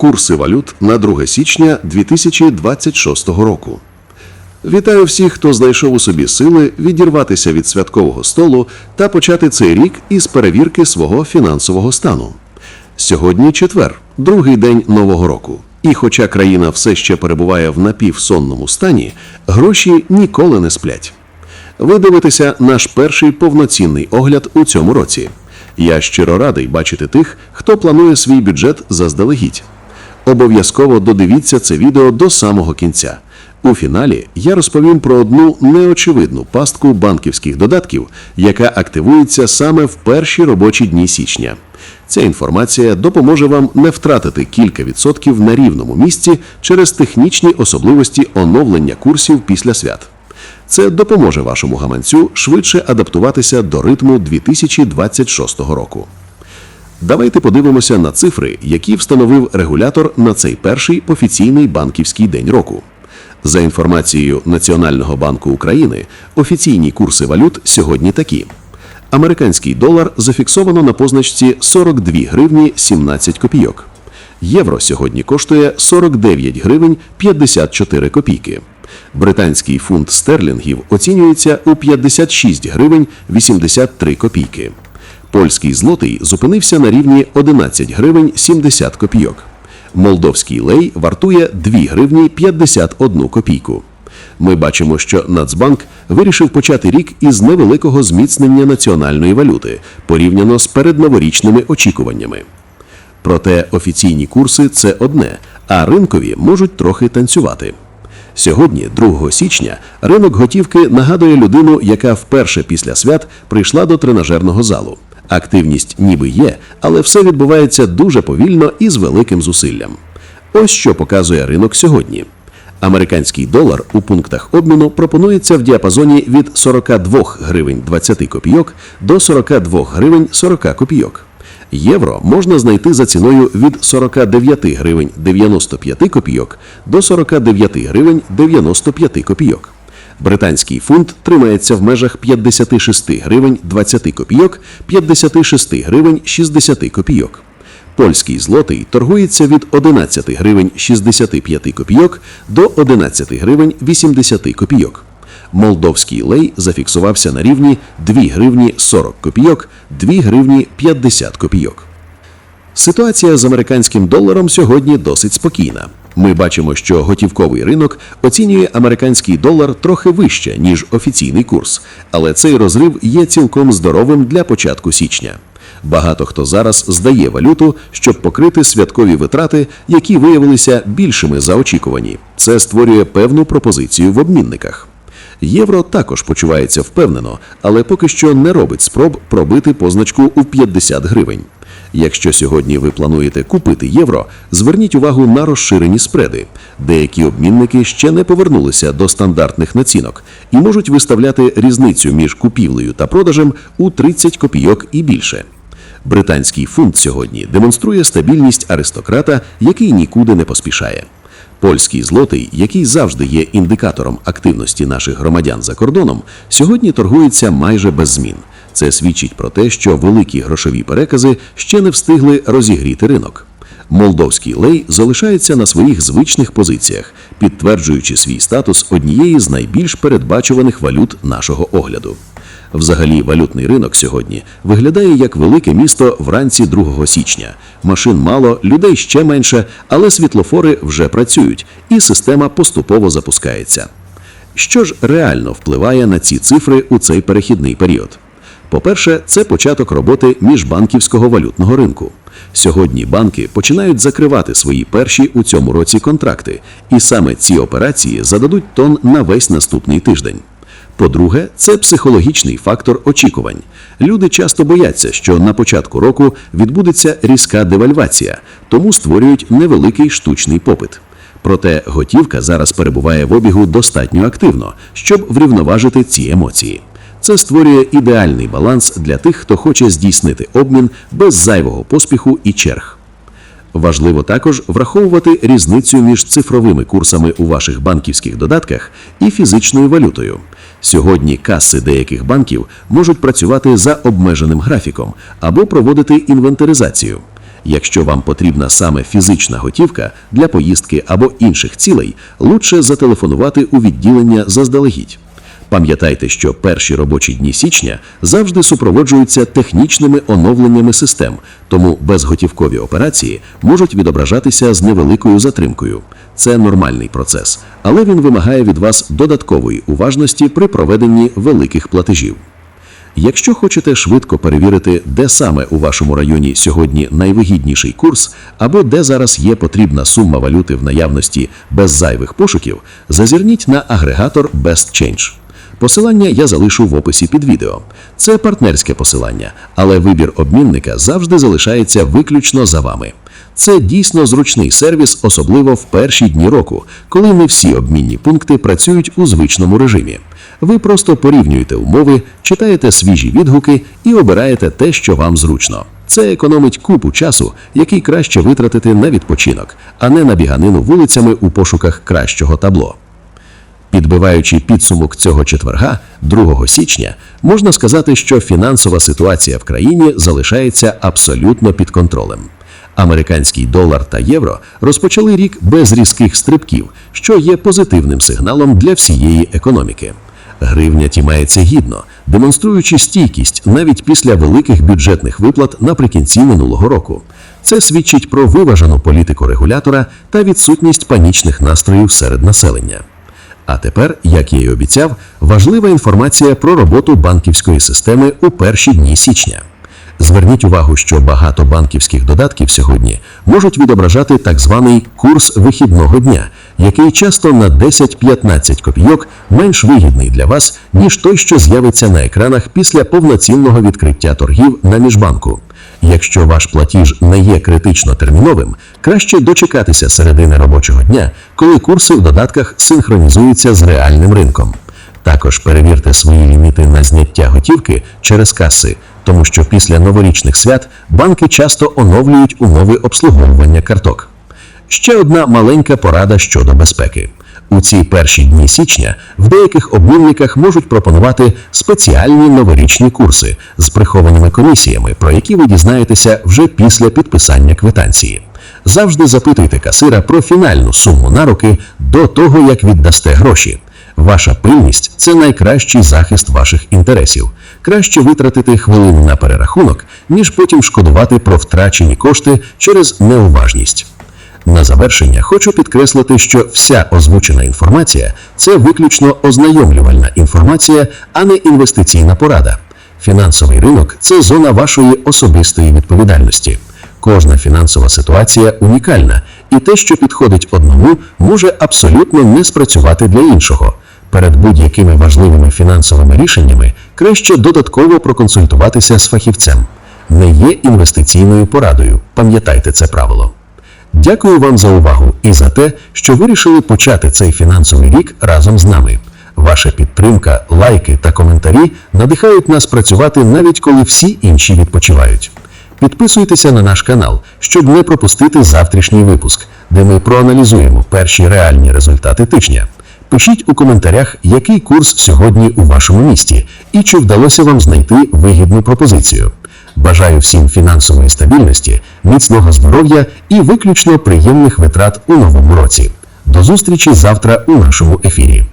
Курси валют на 2 січня 2026 року. Вітаю всіх, хто знайшов у собі сили відірватися від святкового столу та почати цей рік із перевірки свого фінансового стану. Сьогодні четвер, другий день нового року. І хоча країна все ще перебуває в напівсонному стані, гроші ніколи не сплять. Ви дивитеся наш перший повноцінний огляд у цьому році. Я щиро радий бачити тих, хто планує свій бюджет заздалегідь. Обов'язково додивіться це відео до самого кінця. У фіналі я розповім про одну неочевидну пастку банківських додатків, яка активується саме в перші робочі дні січня. Ця інформація допоможе вам не втратити кілька відсотків на рівному місці через технічні особливості оновлення курсів після свят. Це допоможе вашому гаманцю швидше адаптуватися до ритму 2026 року. Давайте подивимося на цифри, які встановив регулятор на цей перший офіційний банківський день року. За інформацією Національного банку України, офіційні курси валют сьогодні такі: американський долар зафіксовано на позначці 42 гривні 17 копійок. Євро сьогодні коштує 49 гривень 54 копійки. Британський фунт стерлінгів оцінюється у 56 гривень 83 копійки. Польський злотий зупинився на рівні 11 гривень 70 копійок. Молдовський лей вартує 2 гривні 51 копійку. Ми бачимо, що Нацбанк вирішив почати рік із невеликого зміцнення національної валюти порівняно з передноворічними очікуваннями. Проте офіційні курси це одне, а ринкові можуть трохи танцювати. Сьогодні, 2 січня, ринок готівки нагадує людину, яка вперше після свят прийшла до тренажерного залу. Активність ніби є, але все відбувається дуже повільно і з великим зусиллям. Ось що показує ринок сьогодні. Американський долар у пунктах обміну пропонується в діапазоні від 42 гривень 20 копійок до 42 гривень 40 копійок. Євро можна знайти за ціною від 49 гривень 95 копійок до 49 гривень 95 копійок. Британський фунт тримається в межах 56 гривень 20 копійок, 56 гривень 60 копійок. Польський злотий торгується від 11 гривень 65 копійок до 11 гривень 80 копійок. Молдовський лей зафіксувався на рівні 2 гривні 40 копійок, 2 гривні 50 копійок. Ситуація з американським доларом сьогодні досить спокійна. Ми бачимо, що готівковий ринок оцінює американський долар трохи вище, ніж офіційний курс, але цей розрив є цілком здоровим для початку січня. Багато хто зараз здає валюту, щоб покрити святкові витрати, які виявилися більшими за очікувані. Це створює певну пропозицію в обмінниках. Євро також почувається впевнено, але поки що не робить спроб пробити позначку у 50 гривень. Якщо сьогодні ви плануєте купити євро, зверніть увагу на розширені спреди. Деякі обмінники ще не повернулися до стандартних націнок і можуть виставляти різницю між купівлею та продажем у 30 копійок і більше. Британський фунт сьогодні демонструє стабільність аристократа, який нікуди не поспішає. Польський злотий, який завжди є індикатором активності наших громадян за кордоном, сьогодні торгується майже без змін. Це свідчить про те, що великі грошові перекази ще не встигли розігріти ринок. Молдовський лей залишається на своїх звичних позиціях, підтверджуючи свій статус однієї з найбільш передбачуваних валют нашого огляду. Взагалі, валютний ринок сьогодні виглядає як велике місто вранці 2 січня. Машин мало, людей ще менше, але світлофори вже працюють, і система поступово запускається. Що ж реально впливає на ці цифри у цей перехідний період? По-перше, це початок роботи міжбанківського валютного ринку. Сьогодні банки починають закривати свої перші у цьому році контракти, і саме ці операції зададуть тон на весь наступний тиждень. По-друге, це психологічний фактор очікувань. Люди часто бояться, що на початку року відбудеться різка девальвація, тому створюють невеликий штучний попит. Проте готівка зараз перебуває в обігу достатньо активно, щоб врівноважити ці емоції. Це створює ідеальний баланс для тих, хто хоче здійснити обмін без зайвого поспіху і черг. Важливо також враховувати різницю між цифровими курсами у ваших банківських додатках і фізичною валютою. Сьогодні каси деяких банків можуть працювати за обмеженим графіком або проводити інвентаризацію. Якщо вам потрібна саме фізична готівка для поїздки або інших цілей, лучше зателефонувати у відділення заздалегідь. Пам'ятайте, що перші робочі дні січня завжди супроводжуються технічними оновленнями систем, тому безготівкові операції можуть відображатися з невеликою затримкою. Це нормальний процес, але він вимагає від вас додаткової уважності при проведенні великих платежів. Якщо хочете швидко перевірити, де саме у вашому районі сьогодні найвигідніший курс, або де зараз є потрібна сума валюти в наявності без зайвих пошуків, зазирніть на агрегатор Best Change. Посилання я залишу в описі під відео. Це партнерське посилання, але вибір обмінника завжди залишається виключно за вами. Це дійсно зручний сервіс, особливо в перші дні року, коли не всі обмінні пункти працюють у звичному режимі. Ви просто порівнюєте умови, читаєте свіжі відгуки і обираєте те, що вам зручно. Це економить купу часу, який краще витратити на відпочинок, а не на біганину вулицями у пошуках кращого табло. Підбиваючи підсумок цього четверга, 2 січня, можна сказати, що фінансова ситуація в країні залишається абсолютно під контролем. Американський долар та євро розпочали рік без різких стрибків, що є позитивним сигналом для всієї економіки. Гривня тімається гідно, демонструючи стійкість навіть після великих бюджетних виплат наприкінці минулого року. Це свідчить про виважену політику регулятора та відсутність панічних настроїв серед населення. А тепер, як я й обіцяв, важлива інформація про роботу банківської системи у перші дні січня. Зверніть увагу, що багато банківських додатків сьогодні можуть відображати так званий курс вихідного дня, який часто на 10-15 копійок менш вигідний для вас, ніж той, що з'явиться на екранах після повноцінного відкриття торгів на міжбанку. Якщо ваш платіж не є критично терміновим, краще дочекатися середини робочого дня, коли курси в додатках синхронізуються з реальним ринком. Також перевірте свої ліміти на зняття готівки через каси, тому що після новорічних свят банки часто оновлюють умови обслуговування карток. Ще одна маленька порада щодо безпеки. У ці перші дні січня в деяких обмінниках можуть пропонувати спеціальні новорічні курси з прихованими комісіями, про які ви дізнаєтеся вже після підписання квитанції. Завжди запитуйте касира про фінальну суму на руки до того, як віддасте гроші. Ваша пильність це найкращий захист ваших інтересів. Краще витратити хвилину на перерахунок, ніж потім шкодувати про втрачені кошти через неуважність. На завершення хочу підкреслити, що вся озвучена інформація це виключно ознайомлювальна інформація, а не інвестиційна порада. Фінансовий ринок це зона вашої особистої відповідальності. Кожна фінансова ситуація унікальна, і те, що підходить одному, може абсолютно не спрацювати для іншого. Перед будь-якими важливими фінансовими рішеннями краще додатково проконсультуватися з фахівцем. Не є інвестиційною порадою. Пам'ятайте це правило. Дякую вам за увагу і за те, що вирішили почати цей фінансовий рік разом з нами. Ваша підтримка, лайки та коментарі надихають нас працювати навіть коли всі інші відпочивають. Підписуйтеся на наш канал, щоб не пропустити завтрашній випуск, де ми проаналізуємо перші реальні результати тижня. Пишіть у коментарях, який курс сьогодні у вашому місті і чи вдалося вам знайти вигідну пропозицію. Бажаю всім фінансової стабільності, міцного здоров'я і виключно приємних витрат у новому році. До зустрічі завтра у нашому ефірі.